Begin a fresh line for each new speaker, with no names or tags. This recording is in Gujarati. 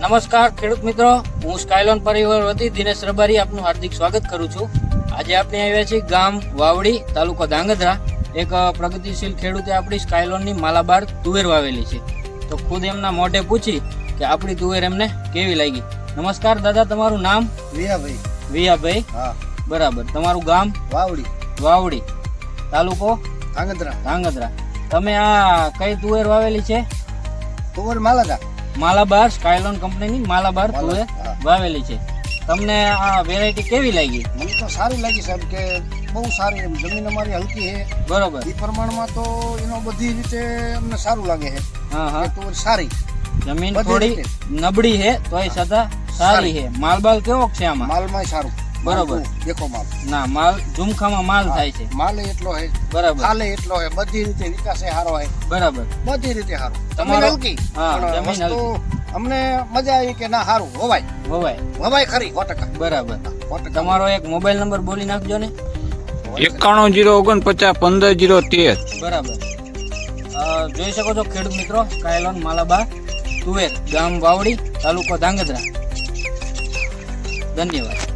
નમસ્કાર ખેડૂત મિત્રો. હું સ્કાયલોન પરિવાર વતી દિનેશ રબારી આપનું હાર્દિક સ્વાગત કરું છું. આજે આપણે આવ્યા છીએ ગામ વાવડી તાલુકો ધાંગધ્રા. એક પ્રગતિશીલ ખેડૂતે આપણી સ્કાયલોનની માલાબાર તુવેર વાવેલી છે. તો ખુદ એમના મોઢે પૂછી કે આપણી તુવેર એમને કેવી લાગી? નમસ્કાર દાદા તમારું નામ?
વિયાભાઈ.
વિયાભાઈ?
હા.
બરાબર. તમારું ગામ?
વાવડી.
વાવડી. તાલુકો?
ધાંગધ્રા.
ધાંગધ્રા. તમે આ કઈ તુવેર વાવેલી છે?
તુવેર માલકા
માલાબાર સ્કાયલોન કંપનીની માલાબાર
તુવે
વાવેલી છે. તમને આ વેરાયટી કેવી લાગી?
મને તો સારી લાગી સાહેબ કે બહુ સારી એમ. જમીન અમારી હલકી છે.
બરોબર.
એ પ્રમાણમાં તો એનો બધી રીતે અમને સારું લાગે છે.
હા હા.
તો સારી.
જમીન થોડી નબળી છે તોય છતાં સારી છે. માલબાલ કેવો છે આમાં?
માલમાં સારું.
બરોબર.
દેખો માલ.
ના માલ ઝુમખામાં માલ થાય છે.
માલ એટલો હે.
બરાબર.
હાલે એટલો હે. બધી રીતે વિકાસે સારો હે.
બરાબર.
બધી રીતે સારું
તમારો-
હલકી.
હા, જમીન
અમને મજા આવી કે ના સારું હોવાય.
હોવાય.
હોવાય ખરી સો ટકા.
બરાબર.
સો
તમારો એક મોબાઈલ નંબર બોલી નાખજો ને.
એકાણું જીરો ઓગણપચાસ પંદર જીરો તેર.
બરાબર. જોઈ શકો છો ખેડૂત મિત્રો કાયલોન માલાબાર તુવેર ગામ વાવડી તાલુકો ધાંગધ્રા. ધન્યવાદ.